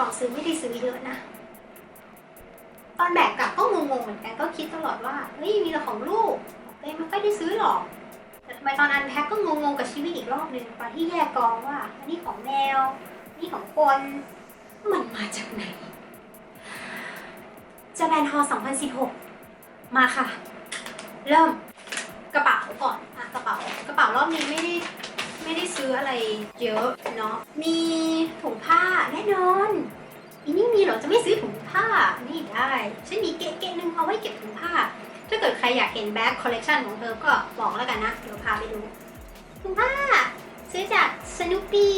ตอนซื้อไม่ได้ซื้อเยอะนะ ตอนแบกกลับก็งงๆเหมือนกันก็คิดตลอดว่าเฮ้ยมีแต่ของลูกเอ้ยไม่ค่อยได้ซื้อหรอกแต่ทำไมตอนอันแพ็คก็งงๆกับชีวิตอีกรอบหนึ่งตอนที่แยกกองว่าอันนี้ของแมวนนี่ของคนมันมาจากไหนจะแบนฮอ2016 มาค่ะ เริ่มกระเป๋าก่อนอะกระเป๋ากระเป๋ารอบนี้ไม่ได้ ไม่ได้ซื้ออะไรเยอะเนาะ มีถุงผ้าแน่นอนอีนี่มีเหรอจะไม่ซื้อถุงผ้านี่ได้ฉันมีเกะเกะหนึ่งเอาไว้เก็บถุงผ้า ถ้าเกิดใครอยากเห็นแบ็คคอลเลกชันของเธอก็บอกแล้วกันนะ เดี๋ยวพาไปดู ถุงผ้า ซื้อจากสนุปปี้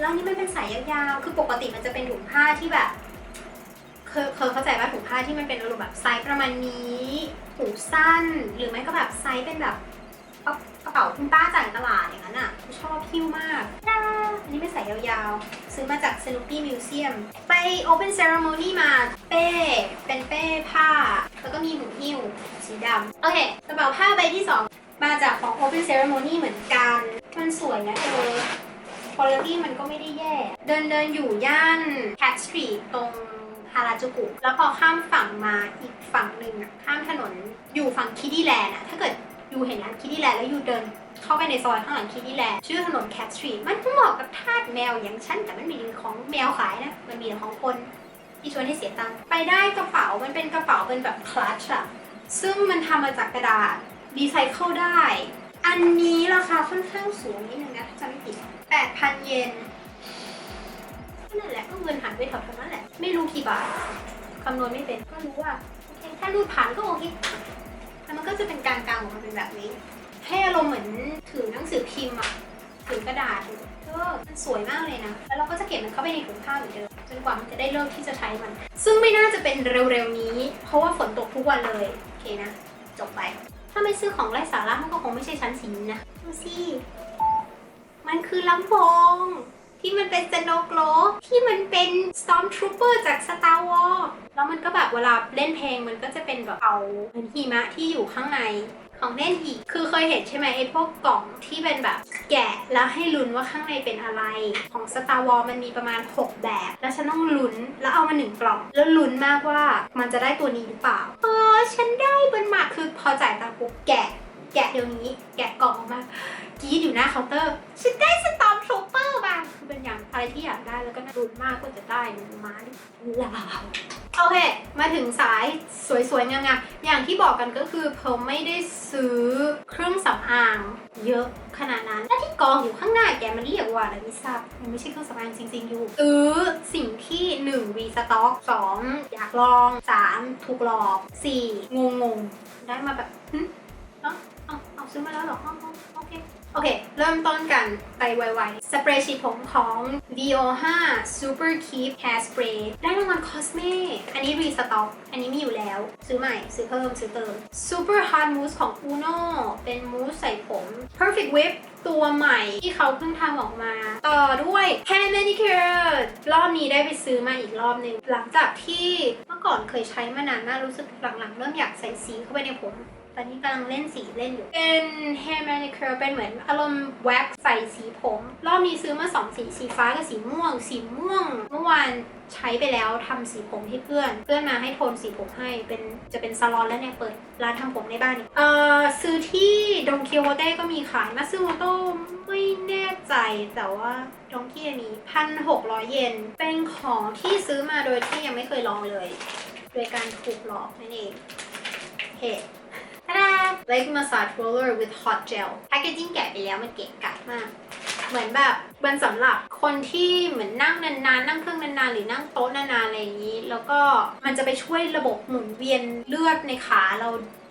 แล้วนี่มันเป็นสายยาวๆ คือปกติมันจะเป็นถุงผ้าที่แบบเคยเคยเข้าใจว่าถุงผ้าที่มันเป็นอารมณ์แบบไซส์ประมาณนี้หูสั้น หรือไม่ก็แบบไซส์เป็นแบบ กระเป๋าคุณป้าจ่ายตลาดอย่างนั้นอะชอบคิ้วมากจ้าอันนี้เป็นสายยาวๆ ซื้อมาจาก Snoopy Museum ไป Open Ceremony มาเป้ เป็นเป้ผ้า แล้วก็มีหูหิ้วสีดำโอเค กระเป๋าผ้าใบที่ 2 มาจากของ Open Ceremony เหมือนกัน มันสวยนะเธอคุณภาพมันก็ไม่ได้แย่ เดินเดินอยู่ย่าน Cat Street ตรงฮาราจูกุ แล้วพอข้ามฝั่งมาอีกฝั่งหนึ่งข้ามถนนอยู่ฝั่งคิดดี้แลนด์อะถ้าเกิด ยูเห็นร้านคิดดี้แลนด์แล้วยูเดินเข้าไปในซอยข้างหลังคิดดี้แลนด์ชื่อถนน Cat Street มันเหมาะกับทาสแมวอย่างฉันแต่มันไมมีของแมวขายนะ มันมีแต่ของคนที่ชวนให้เสียตังค์ไปได้กระเป๋ามันเป็นกระเป๋าเป็นแบบคลัชอะซึ่งมันทำมาจากกระดาษรีไซเคิลได้ อันนี้ราคาค่อนข้างสูงนิดนึงนะถ้าจำไม่ผิด8,000 เยนนั่นแหละก็เงินหายไปแถวๆนั้นแหละ ไม่รู้กี่บาทคำนวณไม่เป็นก็รู้ว่าโอเคถ้ารูดผ่านก็โอเค แต่มันก็จะเป็นกลางๆออกมาเป็นแบบนี้ ให้อารมณ์เหมือนถือหนังสือพิมพ์อะถือกระดาษออมันสวยมากเลยนะ แล้วเราก็จะเก็บมันเข้าไปในถุงผ้าเหมือนเดิมจนกว่ามันจะได้เลิกที่จะใช้มัน ซึ่งไม่น่าจะเป็นเร็วๆนี้ เพราะว่าฝนตกทุกวันเลยโอเคนะ จบไป ถ้าไม่ซื้อของไร้สาระมันก็คงไม่ใช่ชั้นสีนี้นะ ดูสิ มันคือลำโพง ที่มันเป็นสโนโกลที่มันเป็น Stormtrooper จาก Star Wars แล้วมันก็แบบเวลาเล่นเพลงมันก็จะเป็นแบบเอาเหมือนหิมะที่อยู่ข้างในของเล่นอีก คือเคยเห็นใช่ไหมไอ้พวกกล่องที่เป็นแบบแกะแล้วให้ลุ้นว่าข้างในเป็นอะไร ของ Star Wars มันมีประมาณ 6 แบบ แล้วฉันต้องลุ้นแล้วเอามาหนึ่งกล่อง แล้วลุ้นมากว่ามันจะได้ตัวนี้หรือเปล่า เออฉันได้บนหมากคือพอจ่ายตังค์ปุ๊บแกะ แกะเดี๋ยวนี้ แกะกล่องออกมากรีดอยู่หน้าเคาน์เตอร์ฉันได้สตอมทรูเปอร์มาคือเป็นอย่างอะไรที่อยากได้แล้วก็น่ารุนมากว่าจะได้หรือมาลาวโอเค มาถึงสายสวยๆงามๆอย่างที่บอกกันก็คือเพลไม่ได้ซื้อเครื่องสำอางเยอะขนาดนั้นและที่กองอยู่ข้างหน้าแกมันเรียกว่าอะไรไม่ทราบมันไม่ใช่เครื่องสำอางจริงๆอยู่ซื้อสิ่งที่ 1 วีสต็อก2 อยากลอง 3 ถูกหลอก 4 งงๆได้มาแบบหึเนาะ ซื้อมาแล้วหรอเอาเอาโอเค โอเค เริ่มต้นกันไปไวๆ สเปรย์ฉีดผมของ VO5 Super Keep Hair Spray ได้รางวัล Cosme อันนี้รีสต็อก อันนี้มีอยู่แล้ว ซื้อใหม่ ซื้อเพิ่ม ซื้อเติม Super Hard Mousse ของ Uno เป็นมูสใส่ผม Perfect Whip ตัวใหม่ที่เขาเพิ่งทำออกมา ต่อด้วย Hand Manicure รอบนี้ได้ไปซื้อมาอีกรอบหนึ่งหลังจากที่เมื่อก่อนเคยใช้มานานมากรู้สึกหลังๆ เริ่มอยากใส่สีเข้าไปในผม ตอนนี้กำลังเล่นสีเล่นอยู่ เป็น hair manicure เป็นเหมือนอารมณ์แว็กใส่สีผม รอบนี้ซื้อมาสองสี สีฟ้ากับสีม่วง สีม่วง เมื่อวานใช้ไปแล้วทำสีผมให้เพื่อน เพื่อนมาให้โทนสีผมให้ เป็นจะเป็นซาลอนแล้วเนี่ยเปิดร้านทำผมในบ้านเอ่อซื้อที่ดงเคียวโฮเต้ก็มีขายมาซื้อโมโต้ไม่แน่ใจแต่ว่าดงกี้มีพันหกร้อยเยน เป็นของที่ซื้อมาโดยที่ยังไม่เคยลองเลย โดยการถูกหลอกนั่นเองโอเคทาดา leg massage roller with hot gel แพคเกจิ้งแกะไปแล้วมันเก๋กะมาก เหมือนแบบมันสำหรับคนที่เหมือนนั่งนานๆ นั่งเครื่องนานๆ หรือนั่งโต๊ะนานๆ อะไรอย่างนี้ แล้วก็มันจะไปช่วยระบบหมุนเวียนเลือดในขาเรา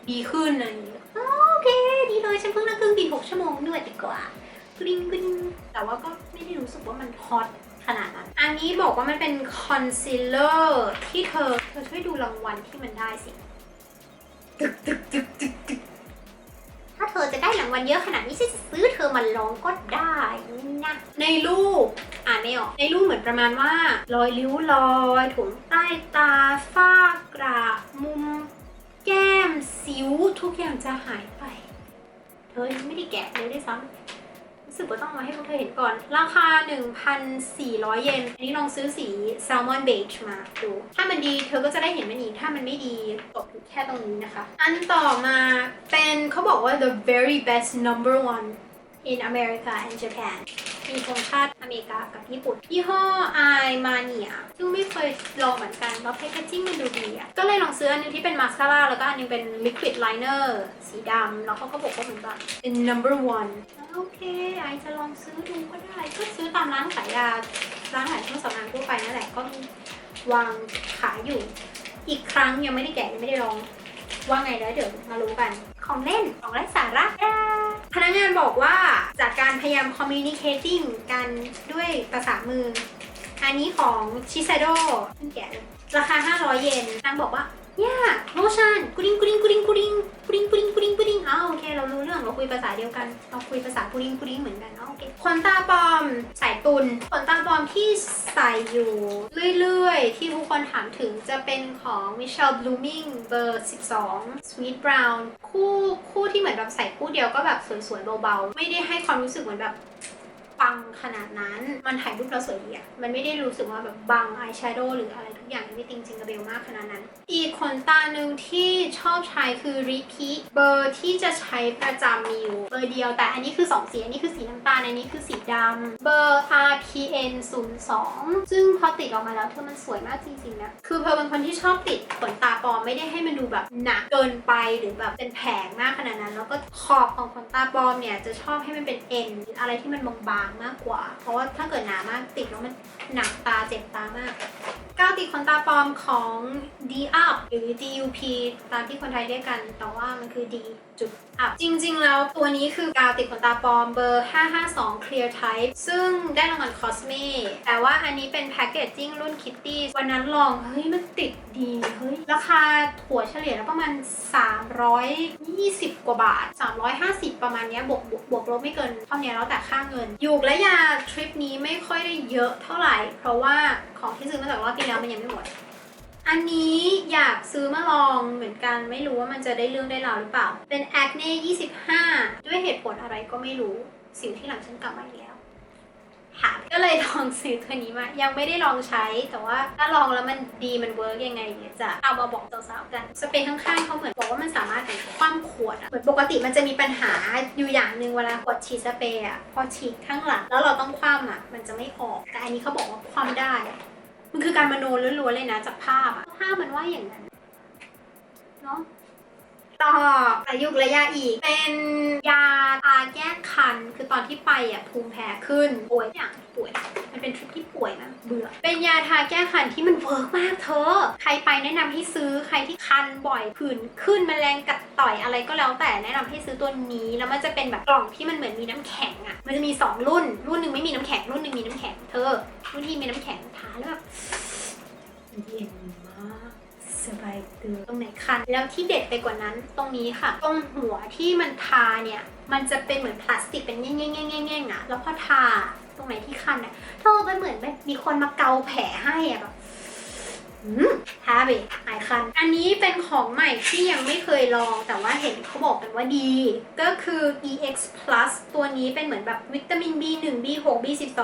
ดีขึ้นอะไรอย่างนี้โอเค ดีเลย ฉันเพิ่งนั่งเครื่องบิน 6 ชั่วโมงนวดดีกว่ากริ๊งกริ๊งแต่ว่าก็ไม่ได้รู้สึกว่ามันฮอตขนาดนั้น อันนี้บอกว่ามันเป็นคอนซีลเลอร์ที่เธอ เธอช่วยดูรางวัลที่มันได้สิถ้า วันเยอะขนาดนี้ฉันจะซื้อเธอมาลองก็ได้นะในรูปอ่านไม่ออก ในรูปเหมือนประมาณว่า รอยริ้วรอยถุงใต้ตาฝ้ากระมุม แก้มสิวทุกอย่างจะหายไป เธอไม่ได้แกะเลยด้วยซ้ำ สึกว่าต้องมาให้พวกเธอเห็นก่อน ราคา 1,400 เยน อันนี้ลองซื้อสี Salmon Beige มาดู ถ้ามันดีเธอก็จะได้เห็นมันอีก ถ้ามันไม่ดีตกอยู่แค่ตรงนี้นะคะ อันต่อมาเป็นเขาบอกว่า the very best number one in America and Japan มีธงชาติอเมริกากับญี่ปุ่นยี่ห้อ i m a n i a ซึ่งไม่เคยลองเหมือนกันแล้วแพคเกจิ้งมันดูดีอะก็เลยลองซื้ออันนึงที่เป็นมาสคาร่าแล้วก็อันนึงเป็น liquid liner สีดำแล้วเขาก็บอกว่าเหมือนแบบเป็น number one โอเคไอจะลองซื้อดูก็ได้ก็ซื้อตามร้านขายยาร้านขายเครื่องสำอางทั่วไปนั่นแหละก็มีวางขายอยู่ อีกครั้งยังไม่ได้แกะยังไม่ได้ลองว่าไงแล้วเดี๋ยวมารู้กัน ของเล่นของไร้สาระพนักงานบอกว่าจากการพยายาม communicating กันด้วยภาษามือ อันนี้ของชิซาโดเพิ่งแกะราคา 500 เยนนางบอกว่า เนี่ยโลชั่นกุดิงกุดิงกุดิงกุดิงกุดิงกุดิงกุดิงกุดิงอ้าโอเค เรารู้เรื่องเราคุยภาษาเดียวกัน เราคุยภาษากุดิงกุดิงเหมือนกันอ้าโอเคขนตาปลอมสายตุนขนตาปลอมที่ใส่อยู่เรื่อยๆ ที่ทุกคนถามถึงจะเป็นของ Michelle Blooming เบอร์ 12 Sweet Brown คู่คู่ที่เหมือนแบบใส่คู่เดียวก็แบบสวยๆเบาๆ ไม่ได้ให้ความรู้สึกเหมือนแบบ ปังขนาดนั้น มันถ่ายรูปแล้วสวยดีอะมันไม่ได้รู้สึกว่าแบบบังอายแชโดว์หรืออะไรทุกอย่างไม่ติงจิงกระเบลมากขนาดนั้น อีกขนตาหนึ่งที่ชอบใช้คือ repeat เบอร์ที่จะใช้ประจำมีอยู่เบอร์เดียวแต่อันนี้คือ 2 สีอันนี้คือสีน้ำตาลอันนี้คือสีดำเบอร์ RPN 02ซึ่งพอติดออกมาแล้วเธอมันสวยมากจริงๆนะคือเพอเป็นคนที่ชอบติดขนตาปลอมไม่ได้ให้มันดูแบบหนักเกินไปหรือแบบเป็นแผงมากขนาดนั้น แล้วก็ขอบของขนตาปลอมเนี่ยจะชอบให้มันเป็นเอ็นอะไรที่มันบางมากกว่า เพราะว่าถ้าเกิดหนามากติดแล้วมันหนักตาเจ็บตามากก้าวติดขนตาปลอมของ D Up หรือ DUP ตามที่คนไทยเรียกกัน แต่ว่ามันคือ D จุด Up จริง ๆ แล้วตัวนี้คือกาวติดขนตาปลอมเบอร์ 552 Clear Type ซึ่งได้รางวัล Cosme แต่ว่าอันนี้เป็นแพคเกจจิ้งรุ่น Kitty วันนั้นลองเฮ้ยมันติดดีเฮ้ยราคาถั่วเฉลี่ยแล้วประมาณ 320 กว่าบาท 350 ประมาณเนี้ยบวกบวกบวกลบไม่เกินเท่านี้แล้วแต่ค่าเงินยูกและยาทริปนี้ไม่ค่อยได้เยอะเท่าไหร่ เพราะว่าของที่ซื้อมาจากรอบที่แล้วมันยังไม่หมด อันนี้อยากซื้อมาลองเหมือนกันไม่รู้ว่ามันจะได้เรื่องได้ราวหรือเปล่า เป็น Acne 25 ด้วยเหตุผลอะไรก็ไม่รู้ สิ่งที่หลังฉันกลับมาอีกแล้วหาก็เลยลองซื้อตัวนี้มา ยังไม่ได้ลองใช้ แต่ว่าถ้าลองแล้วมันดีมันเวิร์กยังไงเดี๋ยจะเอามาบอกสาวๆกัน สเปรย์ข้างๆเขาเหมือนบอกว่ามันสามารถคว่ำขวดอะเหมือนปกติมันจะมีปัญหาอยู่อย่างหนึ่งเวลากดฉีดสเปรย์อะพอฉีดข้างหลังแล้วเราต้องคว่ำอะมันจะไม่ออก แต่อันนี้เขาบอกว่าคว่ำได้ มันคือการมโนล้วนๆเลยนะจากภาพอะภาพมันว่าอย่างนั้นเนาะ ต่ออายุระยะอีก เป็นยาทาแก้คัน คือตอนที่ไปอะภูมิแพ้ขึ้นป่วยอย่างป่วย มันเป็นทริปที่ป่วยนะเบื่อ เป็นยาทาแก้คันที่มันเวิร์กมากเธอ ใครไปแนะนำให้ซื้อใครที่คันบ่อยผื่นขึ้นแมลงกัดต่อยอะไรก็แล้วแต่แนะนำให้ซื้อตัวนี้ แล้วมันจะเป็นแบบกล่องที่มันเหมือนมีน้ำแข็งอะ มันจะมีสองรุ่น รุ่นหนึ่งไม่มีน้ำแข็งรุ่นหนึ่งมีน้ำแข็งเธอรุ่นที่มีน้ำแข็งทาแล้วแบบเย็น สบายตัวตรงไหนคัน แล้วที่เด็ดไปกว่านั้นตรงนี้ค่ะ ตรงหัวที่มันทาเนี่ย มันจะเป็นเหมือนพลาสติกเป็นแง่งๆๆๆๆอะแล้วพอทาตรงไหนที่คันอะเธอมันเหมือนแบบมีคนมาเกาแผลให้อะแบบอืมทาไปหายคัน อันนี้เป็นของใหม่ที่ยังไม่เคยลองแต่ว่าเห็นเขาบอกกันว่าดี ก็คือ EX Plus ตัวนี้เป็นเหมือนแบบวิตามิน B1 B6 B12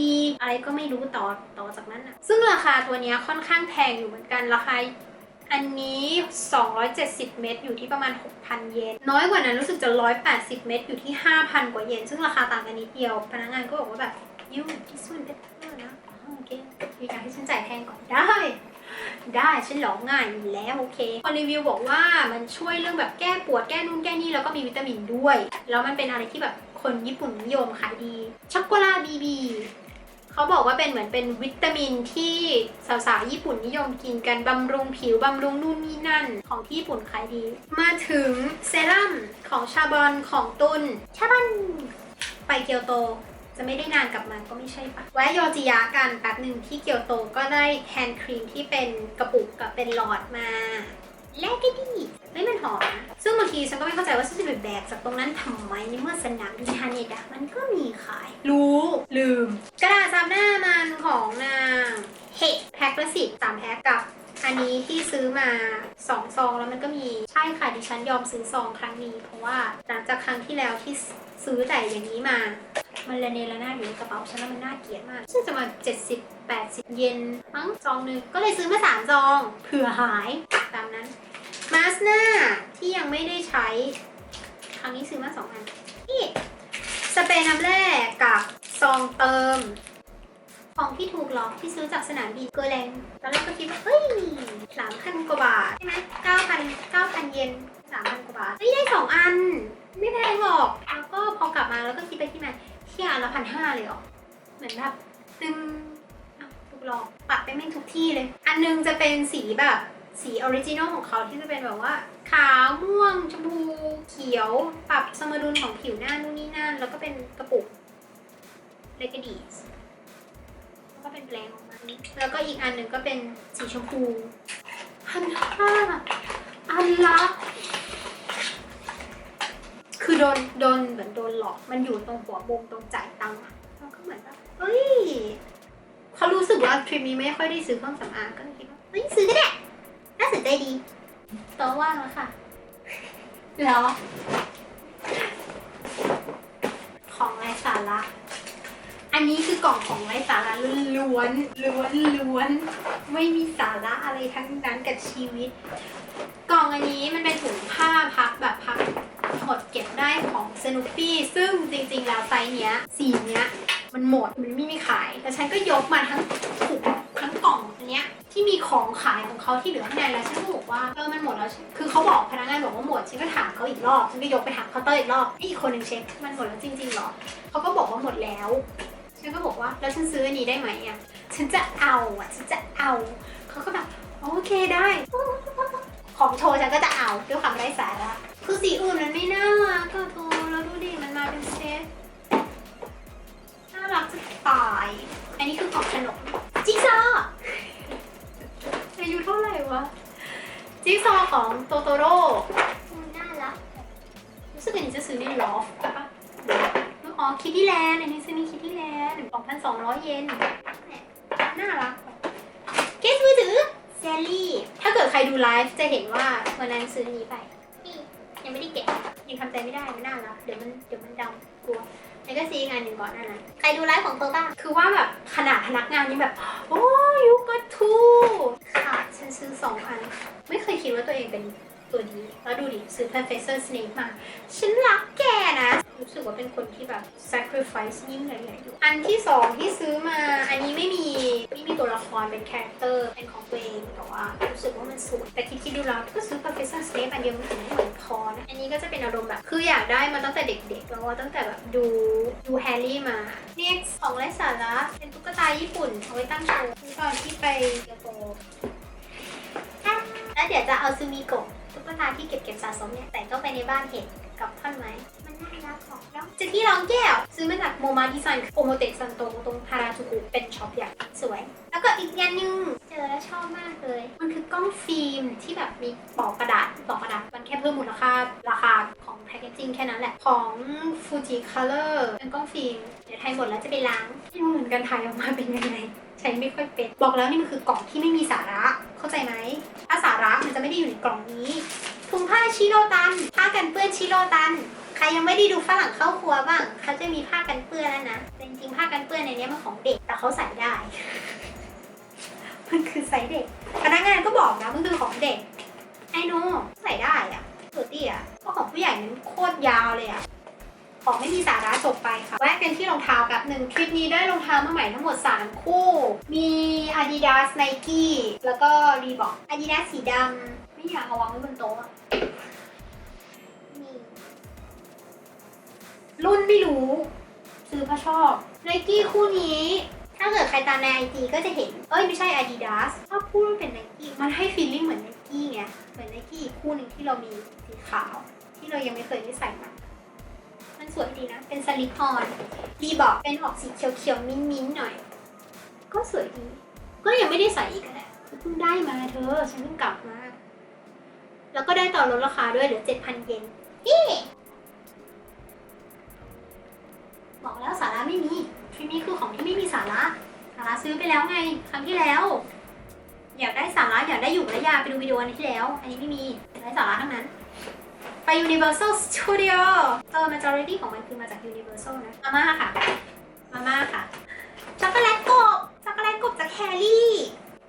E อะไรก็ไม่รู้ต่อต่อจากนั้นอะซึ่งราคาตัวเนี้ยค่อนข้างแพงอยู่เหมือนกันราคา อันนี้ 270 เม็ดอยู่ที่ประมาณ 6,000 เยน น้อยกว่านั้นรู้สึกจะ 180 เม็ดอยู่ที่ 5,000 กว่าเยน ซึ่งราคาต่างกันนิดเดียว พนักงานก็บอกว่าแบบ you this one better นะโอเคอยากให้ฉันจ่ายแพงก่อนได้ ได้ฉันหลอกง่ายอยู่แล้วโอเคคนรีวิวบอกว่ามันช่วยเรื่องแบบแก้ปวดแก้นู่นแก้นี่แล้วก็มีวิตามินด้วย แล้วมันเป็นอะไรที่แบบคนญี่ปุ่นนิยมขายดีช็อกโกแลตบีบี เขาบอกว่าเป็นเหมือนเป็นวิตามินที่สาวๆญี่ปุ่นนิยมกินกันบำรุงผิวบำรุงนู่นนี่นั่นของที่ญี่ปุ่นขายดี มาถึงเซรั่มของชาบอนของตุนชาบอนไปเกียวโตจะไม่ได้นานกลับมาก็ไม่ใช่ปะแวะโยจิยะกันแป๊บหนึ่งที่เกียวโตก็ได้แฮนด์ครีมที่เป็นกระปุกกับเป็นหลอดมา แลกก็ดีเฮ้ยมันหอมนะซึ่งบางทีฉันก็ไม่เข้าใจว่าฉันจะไปแบกจากตรงนั้นทำไมในเมื่อสนามบินฮาเนดะมันก็มีขาย รู้ลืม กระดาษซับหน้ามันของนางเฮแพ็คละสิบสามแพ็คกับอันอันนี้ที่ซื้อมาสองซองแล้วมันก็มีใช่ค่ะดิฉันยอมซื้อซองครั้งนี้ เพราะว่าหลังจากครั้งที่แล้วที่ซื้อแต่อย่างนี้มา มันระเนระนาดอยู่ในกระเป๋าฉันแล้วมันน่าเกลียดมากซึ่งจะมา 70 80 เยนมั้งซองหนึ่งก็เลยซื้อมาสามซองเผื่อหายตามนั้น มาสหน้าที่ยังไม่ได้ใช้ ครั้งนี้ซื้อมาสองอันนี่สเปรย์น้ำแร่กับซองเติม ของที่ถูกหลอกที่ซื้อจากสนามบินเกอร์แลนตอนแรกก็คิดว่าเฮ้ยสามพันกว่าบาท ใช่ไหมเก้าพันเก้าพันเยนสามพันกว่าบาทเฮ้ยได้สองอัน ไม่แพงหรอก แล้วก็พอกลับมาแล้วก็คิดไปที่มาที่อันละพันห้าเลยเหรอ เหมือนแบบตึงอ้าวถูกหลอกปัดไปแม่งทุกที่เลย อันนึงจะเป็นสีแบบ สีออริจินอลของเขาที่จะเป็นแบบว่า ขาวม่วง ชมพู เขียว ปรับสมดุลของผิวหน้านู่นนี่นั่น แล้วก็เป็นกระปุกเลกดีสแล้วก็เป็นแปลงออกมาแล้วก็อีกอันหนึ่งก็เป็นสีชมพูพันห้าอันละคือโดนโดนเหมือนโดนหลอกมันอยู่ตรงหัวบมตรงจ่ายตังค์แล้วก็เหมือนแบบเฮ้ยเขารู้สึกว่าทริปนี้ไม่ค่อยได้ซื้อเครื่องสำอางก็เลยคิดว่าเฮ้ยซื้อก็ได้ สนใจดีโตัวว่างแล้วค่ะแล้วของไร้สาระ อันนี้คือกล่องของไร้สาระล้วนๆล้วนล้วนๆไม่มีสาระอะไรทั้งนั้นกับชีวิต กล่องอันนี้มันเป็นถุงผ้าพับแบบพับหมดเก็บได้ของสนุปปี้ซึ่งจริงๆแล้วไซส์เนี้ย สีเนี้ย มันหมดมันไม่มีขายแล้วฉันก็ยกมาทั้งถุงทั้งกล่องอันเนี้ย ที่มีของขายของเขาที่เหลือข้างในแล้วฉันก็บอกว่าเออมันหมดแล้วคือเขาบอกพนักงานบอกว่าหมดฉันก็ถามเขาอีกรอบฉันก็ยกไปถามเคาน์เตอร์อีกรอบอีกคนหนึ่งเช็คมันหมดแล้วจริงๆเหรอเขาก็บอกว่าหมดแล้วฉันก็บอกว่าแล้วฉันซื้ออันนี้ได้ไหมอะฉันจะเอาอะฉันจะเอาเขาก็แบบโอเคได้ ของโชว์ฉันก็จะเอาด้วยความไร้สาระคือสีอื่นมันไม่น่ารักก็โทแล้วดูดิมันมาเป็นเซตน่ารักจะตาย อันนี้คือของขนมจิ๊กซอายุเท่าไหร่วะ จิ๊กซอว์ของโตโตโร่น่ารักรู้สึกอันนี้จะซื้อในลอฟใช่ปะอ๋อคิตตี้แลนด์อันนี้ซื้อในคิตตี้แลนด์สองพันสองร้อยเยนเนี่ยน่ารักเคสมือถือแซลลี่ ถ้าเกิดใครดูไลฟ์จะเห็นว่าวันนั้นซื้ออันนี้ไปนี่ยังไม่ได้แกะยังทำใจไม่ได้มันน่ารักเดี๋ยวมันเดี๋ยวมันดำกลัว แล้วก็ซีงานหนึ่งก่อนหนานั้นใครดูไลฟ์ของเธอบ้างคือว่าแบบขนาดพนักงานยังแบบ โอ้ยุก็ทูค่ะฉันซื้อสองอัน ไม่เคยคิดว่าตัวเองเป็นตัวนี้แล้วดูดิ ซื้อ Professor Snape มา ฉันรักแกนะ รู้สึกว่าเป็นคนที่แบบ sacrifice ยิ่งใหญ่ๆอยู่อันที่สองที่ซื้อมา อันนี้ไม่มีไม่มีตัวละครเป็นคาแรคเตอร์เป็นของตัวเอง แต่ว่า รู้สึกว่ามันสวย แต่คิดคิดๆดูแล้วก็ซื้อ Professor Snape อันเดียวมันถึงไม่เหมือนพอนะอันนี้ ก็จะเป็นอารมณ์แบบ คืออยากได้มาตั้งแต่เด็กๆแล้วว่าตั้งแต่แบบดูดูแฮร์รี่มานี่ของไร้สาระเป็นตุ๊กตาญี่ปุ่นเอาไว้ตั้งโชว์ตอนที่ไปเกียวโตแล้วเดี๋ยวจะเอาซูมิโกะตุ๊กตาที่เก็บเก็บสะสมเนี่ยแต่ก็ไปในบ้านเห็นกับท่อนไม้ แล้วจะที่รองแก้ว ซื้อมาจากโมมาดีไซน์โอโมเตะซันโตตรงฮาราจูกุเป็นช็อปใหญ่สวย แล้วก็อีกอย่างหนึงเจอแล้วชอบมากเลย มันคือกล้องฟิล์มที่แบบมีปอกกระดาษปอกกระดาษมันแค่เพิ่มมูลค่าราคาของแพคเกจจิ้งแค่นั้นแหละ ของ Fuji Color เป็นกล้องฟิล์มเดี๋ยวไทยหมดแล้วจะไปล้างไม่รู้เหมือนกันถ่ายออกมาเป็นยังไงใช้ไม่ค่อยเป็นบอกแล้วนี่มันคือกล่องที่ไม่มีสาระเข้าใจไหมถ้าสาระมันจะไม่ได้อยู่ในกล่องนี้ถุงผ้าชิโรตันผ้ากันเปื้อนชิโรตัน ใครยังไม่ได้ดูฝรั่งเข้าครัวบ้างเขาจะมีผ้ากันเปื้อนแล้วนะจริงๆผ้ากันเปื้อนในนี้มันของเด็กแต่เขาใส่ได้ มันคือไซส์เด็ก พนักงานก็บอกนะมันคือของเด็กไอ้โนใส่ได้อะตัวเตี้ยเพราะของผู้ใหญ่มันโคตรยาวเลยอะของไม่มีสาระจบไปค่ะแวะกันที่รองเท้าแป๊บหนึ่งคลิปนี้ได้รองเท้ามาใหม่ทั้งหมด 3 คู่ มี Adidas Nike แล้วก็ Reebok Adidas สีดำไม่อยากเอาวางไว้บนโต๊ะ รุ่นไม่รู้ ซื้อเพราะชอบ Nike คู่นี้ ถ้าเกิดใครตามในไอจีก็จะเห็น เอ้ยไม่ใช่ Adidas ถ้าพูดว่าเป็น Nike มันให้ฟีลลิ่งเหมือน Nike ไงเหมือน Nike อีกคู่หนึ่งที่เรามีสีขาว ที่เรายังไม่เคยได้ใส่มามันสวยดีนะ เป็นสลิปออนรีบอกเป็นออกสีเขียวๆมิ้นๆหน่อย ก็สวยดี ก็ยังไม่ได้ใส่อีกแหละเพิ่งได้มาเธอ ฉันเพิ่งกลับมา แล้วก็ได้ต่อลดราคาด้วยเหลือ 7,000 เยนนี่ บอกแล้วสาระไม่มีทริปนี้คือของที่ไม่มีสาระสาระซื้อไปแล้วไง ครั้งที่แล้ว อยากได้สาระอยากได้อยู่ระยะไปดูวิดีโออันที่แล้ว อันนี้ไม่มีได้สาระทั้งนั้น ไป Universal Studio เออ majority ของมันคือมาจาก Universal นะ มาม่าค่ะ มาม่าค่ะ ช็อกโกแลตกบ ช็อกโกแลตกบจากแครี่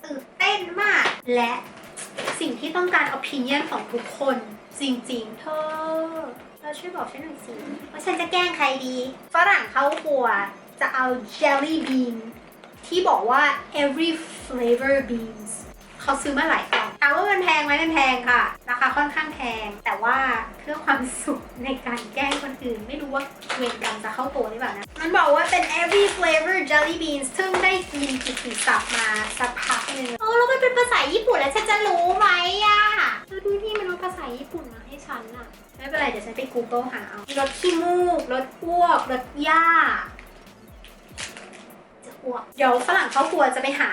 ตื่นเต้นมาก และสิ่งที่ต้องการ opinion ของทุกคนจริง ๆ เธอ เราช่วยบอกฉันหน่อยสิว่าฉันจะแกล้งใครดีฝรั่งเขากลัวจะเอา jelly bean ที่บอกว่า every flavor beans เขาซื้อมาหลายกล่องถามว่ามันแพงไหมมันแพงค่ะ ราคาค่อนข้างแพง แต่ว่าเพื่อความสุขในการแกล้งคนอื่น ไม่รู้ว่าเวรกรรมจะเข้าตัวหรือเปล่านะ มันบอกว่าเป็น every flavor jelly beans ซึ่งได้ยินกิตติศัพท์มาสักพักหนึงโอ้แล้วมันเป็นภาษาญี่ปุ่นแล้วฉันจะรู้ไหมอะเออดูที่มันรู้ภาษาญี่ปุ่นมาให้ฉันอะไม่เป็นไรเดี๋ยวฉันไป Google หาเอามีรถขี้มูกรถอ้วกรถหญ้าจะอ้วกเดี๋ยวฝรั่งเขาครัวจะไปหา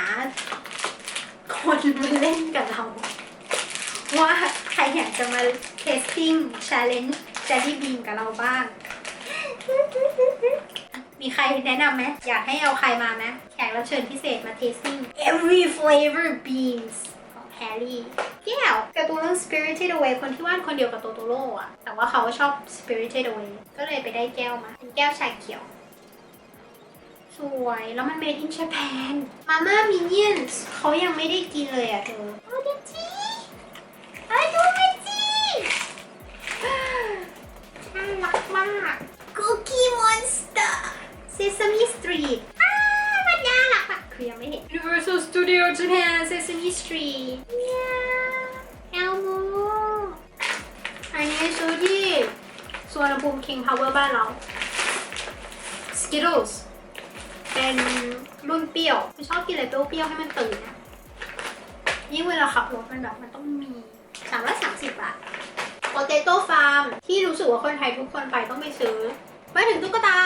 คนมาเล่นกับเรา ว่าใครอยากจะมา testing challenge jelly bean กับเราบ้าง มีใครแนะนำไหมอยากให้เอาใครมาไหมแขกรับเชิญพิเศษมา tasting every flavor beans ของแฮร์รี่แก้วการ์ตูนเรื่อง Spirited Away คนที่วาดคนเดียวกับโตโตโร่อะแต่ว่าเขาชอบ Spirited Away ก็เลยไปได้แก้วมาเป็นแก้วชาเขียว สวยแล้วมัน made in Japan มาม่ามินเนี่ยนเขายังไม่ได้กินเลยอะเธอโอ้เดจีไอ้ดูเดจีน่ารักมากคุกกี้มอนสเตอร์เซซามิสตรีทอ้ามันน่ารักมากคือยังไม่เห็น Universal Studio Japan Sesame Street เนี่ยแอลโมอันนี้ซื้อที่สวนภูมิ King Power บ้านเรา Skittles เป็นรุ่นเปรี้ยวไม่ชอบกินอะไรเปรี้ยวๆให้มันตื่นนะยิ่งเวลาขับรถมันแบบมันต้องมีสามร้อยสามสิบบาท Potato Farm ที่รู้สึกว่าคนไทยทุกคนไปต้องไปซื้อมาถึงตุ๊กตา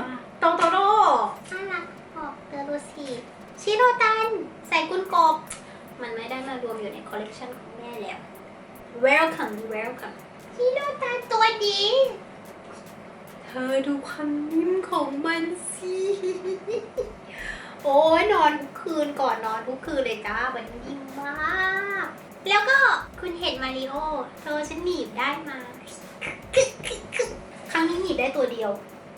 บ้าโตโตโร่น่ารักออกเตอร์ดูสิชิโรตัน ใส่กุนกบ มันไม่ได้มารวมอยู่ในคอลเลกชันของแม่แล้ว Welcome Welcome ชิโรตันตัวดี เธอดูความนิ่มของมันสิ โอ้ยนอนคืนก่อนนอนทุกคืนเลยจ้า มันนิ่มมาก แล้วก็คุณเห็นมาริโอ เธอฉันหนีบได้มาครั้งนี้หนีบได้ตัวเดียว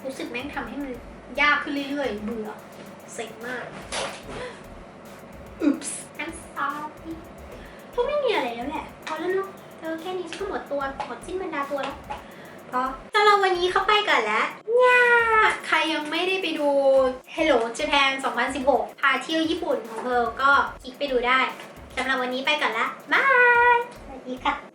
รู้สึกแม่งทำให้มันยากขึ้นเรื่อยๆ เบื่อเซ็งมากอุ๊ปส์ I'm sorry ก็ไม่มีอะไรแล้วแหละพอแล้วเนาะเธอแค่นี้ฉันก็หมดตัวหมดสิ้นบรรดาตัวแล้ว ก็สำหรับวันนี้เข้าไปก่อนแล้วเนี่ยใครยังไม่ได้ไปดู Hello Japan 2016 พาเที่ยวญี่ปุ่นของเธอก็คลิกไปดูได้สำหรับวันนี้ไปก่อนละบาย สวัสดีค่ะ